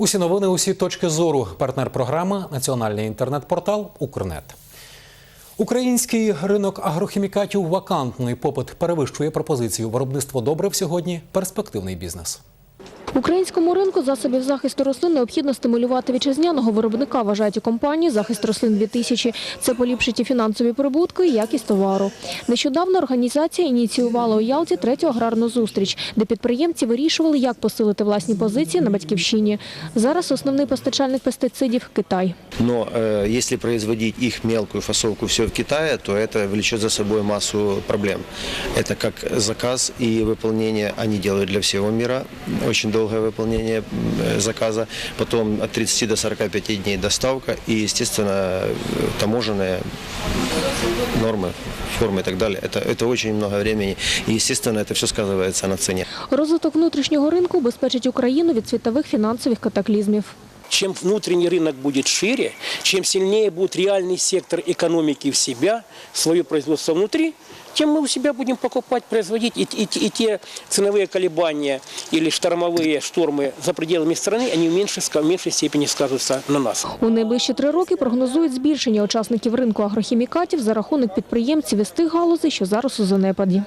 Усі новини, усі точки зору. Партнер програми Національний інтернет-портал Укрнет. Український ринок агрохімікатів вакантний. Попит перевищує пропозицію. Виробництво добрив сьогодні перспективний бізнес. Українському ринку засобів захисту рослин необхідно стимулювати вітчизняного виробника, вважають у компанії «Захист рослин 2000». Це поліпшить і фінансові прибутки, і якість товару. Нещодавно організація ініціювала у Ялті третю аграрну зустріч, де підприємці вирішували, як посилити власні позиції на батьківщині. Зараз основний постачальник пестицидів – Китай. Но э, если производить их мелкую фасовку все в Китае, то это влечет за собой массу проблем. Это как заказ и выполнение, они делают для всего мира, очень долгое выполнение м, заказа, потом от 30 до 45 дней доставка и, естественно, э, таможенные нормы, формы и так далее. Это, это очень много времени и, естественно, это все сказывается на цене. Розвиток внутрішнього ринку убезпечить Україну від світових фінансових катаклізмів. Чем внутренний рынок будет шире, чем сильнее будет реальный сектор экономики в себя, свое производство внутри, тем мы у себя будем покупать, производить. И, и- и те ценовые колебания или штормовые штормы за пределами страны, они в меньшей, ска- в меньшей степени сказываются на нас. У найближчі три роки прогнозують збільшення учасників ринку агрохімікатів за рахунок підприємців із тих галузей, що зараз у занепаді.